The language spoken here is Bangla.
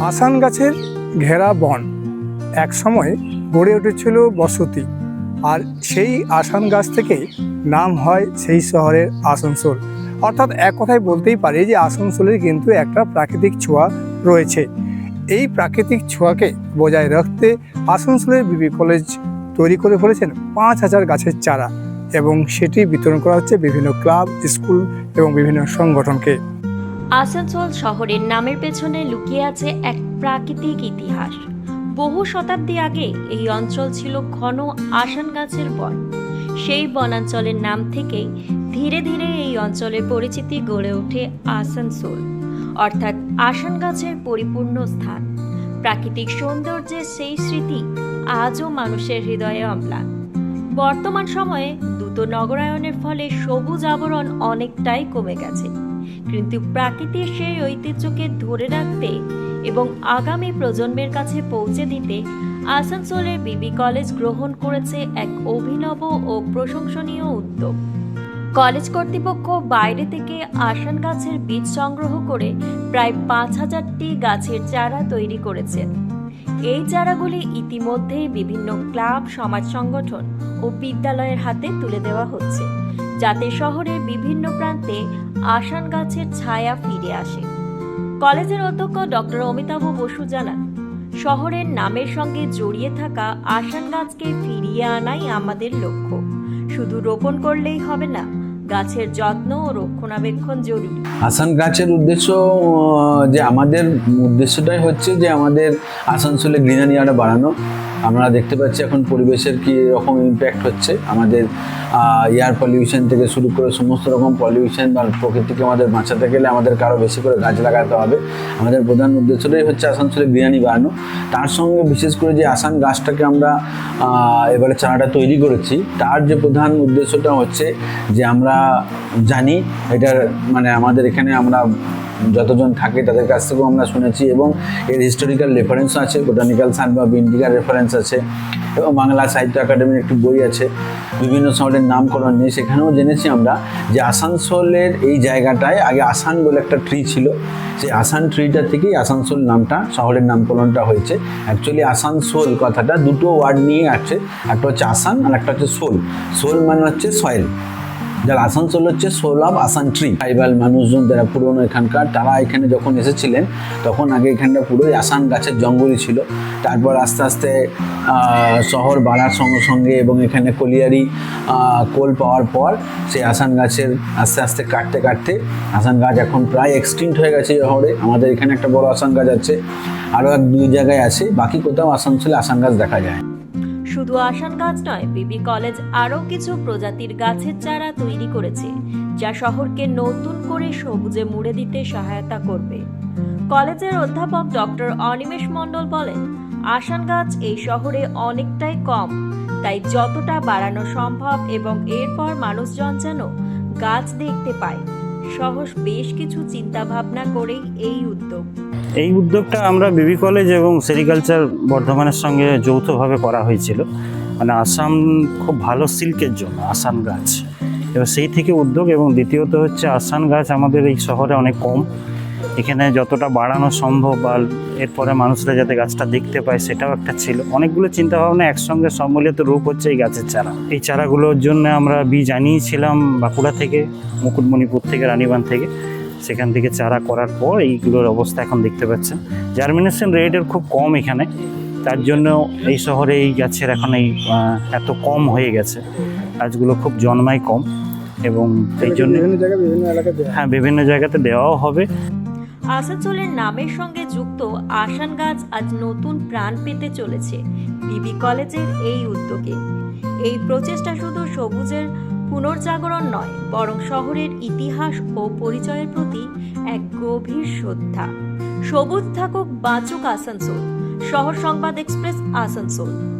আসান গাছের ঘেরা বন। এক সময় গড়ে উঠেছিল বসতি আর সেই আসান গাছ থেকেই নাম হয় সেই শহরের আসানসোল। অর্থাৎ এক কথায় বলতেই পারি যে আসানসোলের কিন্তু একটা প্রাকৃতিক ছোঁয়া রয়েছে। এই প্রাকৃতিক ছোঁয়াকে বজায় রাখতে আসানসোলের বিবি কলেজ তৈরি করে ফেলেছেন পাঁচ হাজার গাছের চারা এবং সেটি বিতরণ করা হচ্ছে বিভিন্ন ক্লাব, স্কুল এবং বিভিন্ন সংগঠনকে। আসানসোল শহরের নামের পেছনে লুকিয়ে আছে এক প্রাকৃতিক ইতিহাস। বহু শতাব্দী আগে এই অঞ্চল ছিল ঘন আসান গাছের বন। সেই বনাঞ্চলের নাম থেকেই ধীরে ধীরে এই অঞ্চলের পরিচিতি গড়ে ওঠে আসানসোল, অর্থাৎ আসান গাছের পরিপূর্ণ স্থান। প্রাকৃতিক সৌন্দর্যের সেই স্মৃতি আজও মানুষের হৃদয়ে অম্লান। বর্তমান সময়ে দ্রুত নগরায়নের ফলে সবুজ আবরণ অনেকটাই কমে গেছে। কিন্তু প্রাকৃতিক সেই ঐতিহ্যকে ধরে রাখতে এবং আগামী প্রজন্মের কাছে পৌঁছে দিতে আসানসোলের বিবি কলেজ গ্রহণ করেছে এক অভিনব ও প্রশংসনীয় উদ্যোগ। কলেজ কর্তৃপক্ষ বাইরে থেকে আসান গাছের বীজ সংগ্রহ করে প্রায় পাঁচ হাজারটি গাছের চারা তৈরি করেছেন এই চারাগুলি ইতিমধ্যেই বিভিন্ন ক্লাব, সমাজ সংগঠন ও বিদ্যালয়ের হাতে তুলে দেওয়া হচ্ছে, যাতে শহরের বিভিন্ন প্রান্তে আসান গাছের ছায়া ফিরে আসে। কলেজের অধ্যক্ষ ডক্টর অমিতাভ বসু জানান, শহরের নামের সঙ্গে জড়িয়ে থাকা আসান গাছকে ফিরিয়ে আনাই আমাদের লক্ষ্য। শুধু রোপণ করলেই হবে না, গাছের যত্ন ও রক্ষণাবেক্ষণ জরুরি। আসান গাছের উদ্দেশ্য যে আমাদের উদ্দেশ্যটাই হচ্ছে যে আমাদের আসানসোলে গ্রিনারি আরও বাড়ানো। আমরা দেখতে পাচ্ছি এখন পরিবেশের কী রকম ইম্প্যাক্ট হচ্ছে। আমাদের এয়ার পলিউশন থেকে শুরু করে সমস্ত রকম পলিউশন বা প্রকৃতিকে আমাদের বাঁচাতে গেলে আমাদের আরও বেশি করে গাছ লাগাতে হবে। আমাদের প্রধান উদ্দেশ্যটাই হচ্ছে আসানসোলে বিরিয়ানি বানানো। তার সঙ্গে বিশেষ করে যে আসান গাছটাকে আমরা এবারে চারাটা তৈরি করেছি, তার যে প্রধান উদ্দেশ্যটা হচ্ছে যে আমরা জানি এটার মানে আমাদের এখানে আমরা যতজন থাকে তাদের কাছ থেকেও আমরা শুনেছি এবং এর হিস্টোরিক্যাল রেফারেন্সও আছে বোটানিক্যাল সায়েন্স বা বিন্ডিকার রেফারেন্স আছে এবং বাংলা সাহিত্য একাডেমির একটি বই আছে, বিভিন্ন শহরের নামকরণ নিয়ে। সেখানেও জেনেছি আমরা যে আসানসোলের এই জায়গাটায় আগে আসান বলে একটা ট্রি ছিল। সেই আসান ট্রিটা থেকেই আসানসোল নামটা, শহরের নামকরণটা হয়েছে। অ্যাকচুয়ালি আসানসোল কথাটা দুটো ওয়ার্ড নিয়ে আছে, একটা হচ্ছে আসান আর একটা হচ্ছে সোল। সোল মানে হচ্ছে সয়েল যার আসানসোল হচ্ছে soul of Asan tree tribal মানুষজন যারা পুরনো এখানকার, তারা এখানে যখন এসেছিলেন, তখন আগে এখানটা পুরোই আসান গাছের জঙ্গলই ছিল। তারপর আস্তে আস্তে শহর বাড়ার সঙ্গে সঙ্গে এবং এখানে কলিয়ারি কোল পাওয়ার পর, সেই আসান গাছের আস্তে আস্তে কাটতে কাটতে, আসান গাছ এখন প্রায় এক্সটিংক্ট হয়ে গেছে শহরে। আমাদের এখানে একটা বড় আসান গাছ আছে, আরও এক দুই জায়গায় আছে, বাকি কোথাও আসানসোলে আসান গাছ দেখা যায়। শুধু আসান গাছ নয়, বিবি কলেজ আরও কিছু প্রজাতির গাছের চারা তৈরি করেছে, যা শহরকে নতুন করে সবুজে মুড়ে দিতে সহায়তা করবে। কলেজের অধ্যাপক ডক্টর অনিমেষ মণ্ডল বলেন আসান গাছ এই শহরে অনেকটাই কম, তাই যতটা বাড়ানো সম্ভব এবং এরপর মানুষজন যেন গাছ দেখতে পায় সহ বেশ কিছু চিন্তা ভাবনা করেই এই উদ্যোগ। এই উদ্যোগটা আমরা বিবি কলেজ এবং সেরিকালচার বর্ধমানের সঙ্গে যৌথভাবে করা হয়েছিল। মানে আসাম খুব ভালো সিল্কের জন্য, আসাম গাছ। এবার সেই থেকে উদ্যোগ এবং দ্বিতীয়ত হচ্ছে আসান গাছ আমাদের এই শহরে অনেক কম। এখানে যতটা বাড়ানো সম্ভব বা এরপরে মানুষরা যাতে গাছটা দেখতে পায় সেটাও একটা ছিল। অনেকগুলো চিন্তা ভাবনা একসঙ্গে সম্মিলিত রূপ হচ্ছে এই গাছের চারা। এই চারাগুলোর জন্য আমরা বীজ আনিয়েছিলাম বাঁকুড়া থেকে, মুকুটমণিপুর থেকে রানীবান থেকে। সেখান থেকে চারা করার পর এইগুলোর অবস্থা এখন দেখতে পাচ্ছেন। জার্মিনেশন রেটের খুব কম এখানে। তার জন্য এই শহরে এই গাছের এখন এই এত কম হয়ে গেছে। গাছগুলো খুব জন্মায় কম এবং এই জন্য। হ্যাঁ বিভিন্ন জায়গাতে দেওয়াও হবে। আসানসোলের নামের সঙ্গে যুক্ত আসান গাছ আজ নতুন প্রাণ পেতে চলেছে বিবি কলেজের এই উদ্যোগে। এই প্রচেষ্টা শুধু সবুজের পুনর্জাগরণ নয়, বরং শহরের ইতিহাস ও পরিচয়ের প্রতি এক গভীর শ্রদ্ধা। সবুজ থাকুক বাঁচুক আসানসোল, শহর সংবাদ এক্সপ্রেস আসানসোল।